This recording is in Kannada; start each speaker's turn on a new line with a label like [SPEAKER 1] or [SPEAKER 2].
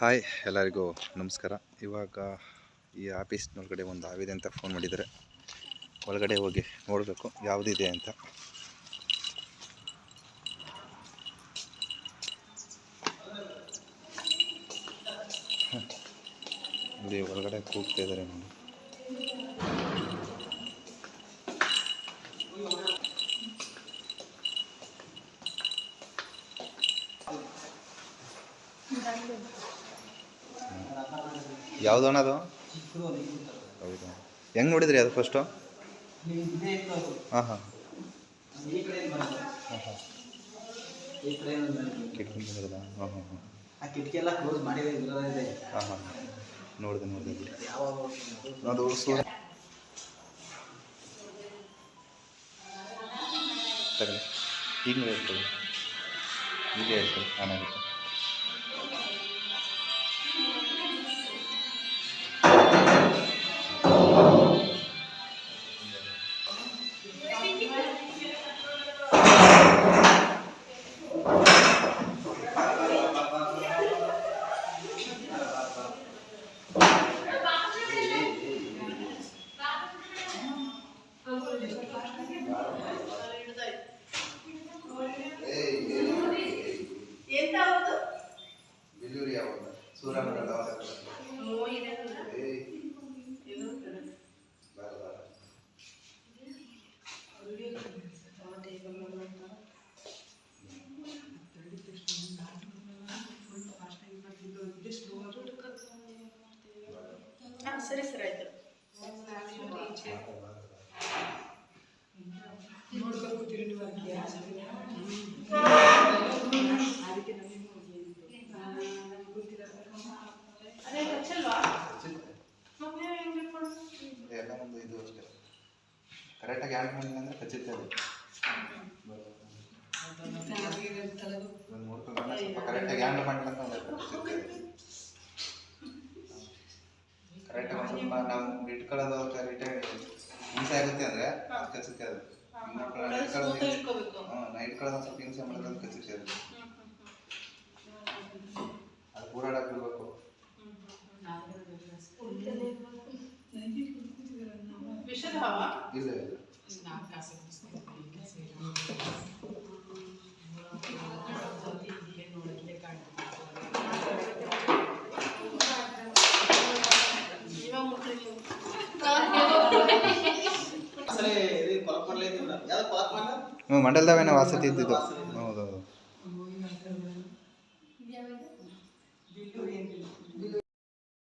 [SPEAKER 1] ಹಾಯ್, ಎಲ್ಲರಿಗೂ ನಮಸ್ಕಾರ. ಇವಾಗ ಈ ಆಫೀಸ್ನೊಳಗಡೆ ಒಂದು ಆವಿದೆ ಅಂತ ಫೋನ್ ಮಾಡಿದ್ದಾರೆ ಒಳಗಡೆ ಹೋಗಿ ನೋಡಬೇಕು, ಯಾವುದಿದೆ ಅಂತ. ಇಲ್ಲಿ ಒಳಗಡೆ ಕೂಗ್ತಾ ಇದ್ದಾರೆ ನೋಡಿ. ಯಾವುದು ಅಣ್ಣ ಅದು ಹೆಂಗೆ ನೋಡಿದ್ರಿ ಅದು ಫಸ್ಟು ಹಾಂ ಹಾಂ ಕಿಟ್ಕಿ ಹಾಂ ಹಾಂ ನೋಡಿದೆ ನೋಡಿದೆ.
[SPEAKER 2] ಯಾವಾಗ
[SPEAKER 1] ಅದು ತಗೊಳ್ಳಿ. ಈಗ ಆನ್ ಆಗುತ್ತೆ
[SPEAKER 3] ಎಂತ ಹೌದು
[SPEAKER 1] ಬಿಲ್ಲೂರಿ ಯಾವಾಗ ಸೂರ್ಯಮಂಡಲ
[SPEAKER 3] ಹಾ ಸರಿ ಸರಿ ಆಯ್ತು.
[SPEAKER 1] ಎಲ್ಲ ಒಂದು ಇದು ಅಷ್ಟೇ. ಕರೆಕ್ಟಾಗಿ ಆ್ಯಡ್ ಮಾಡಿಲ್ಲ ಅಂದ್ರೆ ಖಚಿತ ಅದು ನೋಡ್ಕೊಂಡು ಸ್ವಲ್ಪ ಕರೆಕ್ಟಾಗಿ ಹ್ಯಾಂಡಲ್ ಮಾಡಿಲ್ಲ ಅಂತ ಒಂದು ಖಚಿತ ಕರೆಕ್ಟಾಗಿ ಒಂದು ಸ್ವಲ್ಪ ನಾವು ಇಟ್ಕೊಳ್ಳೋದು ರಿಟೈರ್ಡ್ ಹಿಂಸೆ ಆಗುತ್ತೆ ಅಂದ್ರೆ ಅದು. ಇಟ್ಕೊಳ್ಳೋದು ನಾ ಸ್ವಲ್ಪ ಹಿಂಸೆ ಮಾಡೋದು ಅದು. ಖಚಿತ ಅದು ಅದು ಬಿಡಬೇಕು ಇಲ್ಲ ಇಲ್ಲ. ಹ್ಞೂ ಮಂಡಲದಾವೇನೋ ವಾಸತಿ ಇದ್ದಿದ್ದು.